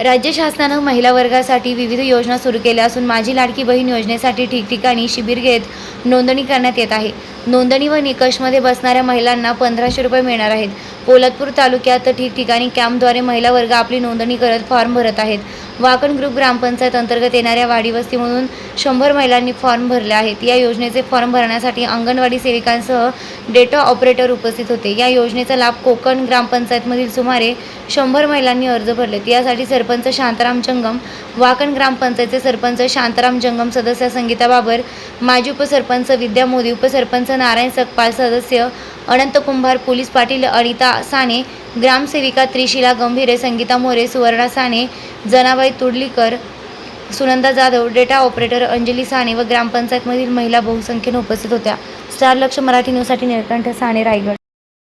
राज्य शासनानं महिला वर्गासाठी विविध योजना सुरू केल्या असून माझी लाडकी बहीण योजनेसाठी ठिकठिकाणी शिबिर घेत नोंदणी करण्यात येत आहे. नोंदणी व निकषमध्ये बसणाऱ्या महिलांना पंधराशे रुपये मिळणार आहेत. पोलादपूर तालुक्यात ठिकठिकाणी कॅम्पद्वारे महिला वर्ग आपली नोंदणी करत फॉर्म भरत आहेत. वाकण ग्रुप ग्रामपंचायत अंतर्गत येणाऱ्या वाडी वस्तीमधून शंभर महिलांनी फॉर्म भरले आहेत. या योजनेचे फॉर्म भरण्यासाठी अंगणवाडी सेविकांसह डेटा ऑपरेटर उपस्थित होते. या योजनेचा लाभ कोकण ग्रामपंचायतमधील सुमारे शंभर महिलांनी अर्ज भरलेत. यासाठी सरपंच शांताराम जंगम वाकण ग्रामपंचायतचे सरपंच शांताराम जंगम सदस्य संगीता बाबर माजी उपसरपंच विद्या मोदी उपसरपंच नारायण सकपाल सदस्य अनंत कुंभार पोलीस पाटील अनिता साने ग्रामसेविका त्रिशिला गंभीरे संगीता मोरे सुवर्णा साने जनाबाई तुडलीकर सुनंदा जाधव डेटा ऑपरेटर अंजली साने व ग्रामपंचायतमधील महिला बहुसंख्येने उपस्थित होत्या. स्टार लक्ष मराठी न्यूजसाठी निळकंठ साने रायगड.